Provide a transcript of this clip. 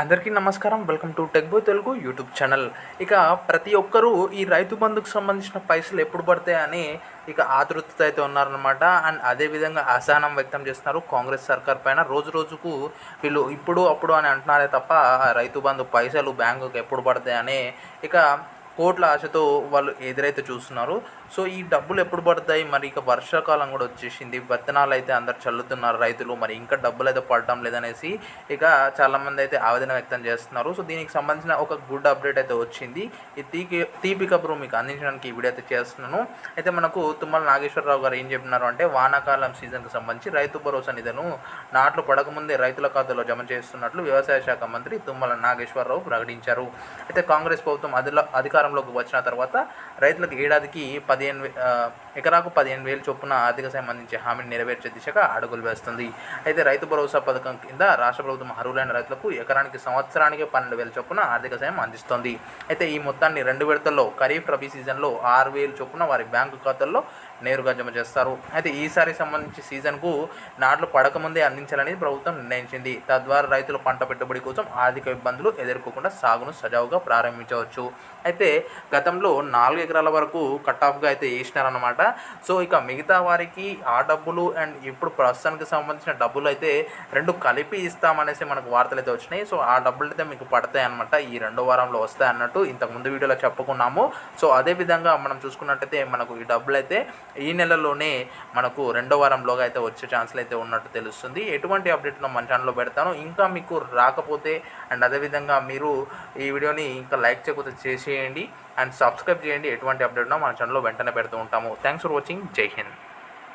అందరికీ నమస్కారం. Welcome to tech బో తెలుగు యూట్యూబ్ ఛానల్. ఇక ప్రతి ఒక్కరూ ఈ రైతు బంధుకు సంబంధించిన పైసలు ఎప్పుడు పడతాయని ఇక ఆతృతతో అయితే ఉన్నారనమాట అండ్ అదేవిధంగా అసహనం వ్యక్తం చేస్తున్నారు కాంగ్రెస్ సర్కార్ పైన. రోజు రోజుకు వీళ్ళు ఇప్పుడు అప్పుడు అని అంటున్నారే తప్ప ఆ రైతు బంధు పైసలు బ్యాంకుకి ఎప్పుడు పడతాయని ఇక కోట్ల ఆశతో వాళ్ళు ఎదురైతే చూస్తున్నారు సో ఈ డబ్బులు ఎప్పుడు పడతాయి? మరి ఇక వర్షాకాలం కూడా వచ్చేసింది. విత్తనాలు అయితే అందరు చల్లుతున్నారు రైతులు. మరి ఇంకా డబ్బులు అయితే పడటం లేదనేసి ఇక చాలామంది అయితే ఆవేదన వ్యక్తం చేస్తున్నారు. సో దీనికి సంబంధించిన ఒక గుడ్ అప్డేట్ అయితే వచ్చింది. ఈ తీపి తీపి కబురు మీకు అందించడానికి ఈ వీడియో అయితే చేస్తున్నాను. అయితే మనకు తుమ్మల నాగేశ్వరరావు గారు ఏం చెప్పినారు అంటే వానాకాలం సీజన్కి సంబంధించి రైతు భరోసా నిధులను నాట్లు పడకముందే రైతుల ఖాతాలో జమ చేస్తున్నట్లు వ్యవసాయ శాఖ మంత్రి తుమ్మల నాగేశ్వరరావు ప్రకటించారు. అయితే కాంగ్రెస్ ప్రభుత్వం అధిలో అధికారంలోకి వచ్చిన తర్వాత రైతులకు ఏడాదికి పదిహేను వే- ఎకరాకు పదిహేను వేలు చొప్పున ఆర్థిక సాయం అందించే హామీని నెరవేర్చే దిశగా అడుగులు వేస్తుంది. అయితే రైతు భరోసా పథకం కింద రాష్ట్ర ప్రభుత్వం అర్హులైన రైతులకు ఎకరానికి సంవత్సరానికి పన్నెండు వేల చొప్పున ఆర్థిక సాయం అందిస్తుంది. అయితే ఈ మొత్తాన్ని రెండు విడతల్లో ఖరీఫ్ రబీ సీజన్లో ఆరు వేలు చొప్పున వారి బ్యాంకు ఖాతాల్లో నేరుగా జమ చేస్తారు. అయితే ఈసారి సంబంధించి సీజన్కు నాట్లు పడకముందే అందించాలని ప్రభుత్వం నిర్ణయించింది. తద్వారా రైతులు పంట పెట్టుబడి కోసం ఆర్థిక ఇబ్బందులు ఎదుర్కోకుండా సాగును సజావుగా ప్రారంభించవచ్చు. అయితే గతంలో నాలుగు ఎకరాల వరకు కట్ ఆఫ్గా అయితే వేసినారన్నమాట. సో ఇక మిగతా వారికి ఆ డబ్బులు అండ్ ఇప్పుడు ప్రస్తుతానికి సంబంధించిన డబ్బులు అయితే రెండు కలిపి ఇస్తామనేసి మనకు వార్తలు అయితే వచ్చినాయి. సో ఆ డబ్బులు అయితే మీకు పడతాయి అనమాట ఈ రెండో వారంలో వస్తాయి అన్నట్టు ఇంతకుముందు వీడియోలో చెప్పుకున్నాము. సో అదే విధంగా మనం చూసుకున్నట్టయితే మనకు ఈ డబ్బులు అయితే ఈ నెలలోనే మనకు రెండో వారంలోగా అయితే వచ్చే ఛాన్సులు అయితే ఉన్నట్టు తెలుస్తుంది. ఎటువంటి అప్డేట్ను మన ఛానల్లో పెడతాను. ఇంకా మీకు రాకపోతే అండ్ అదేవిధంగా మీరు ఈ వీడియోని ఇంకా లైక్ చేయకపోతే చేసేయండి. అండ్ సబ్స్క్రైబ్ చేయండి. ఎటువంటి అప్డేట్నో మన ఛానల్లో వెంటనే పెడుతూ ఉంటాము. థ్యాంక్స్ ఫర్ వాచింగ్ జై హింద్.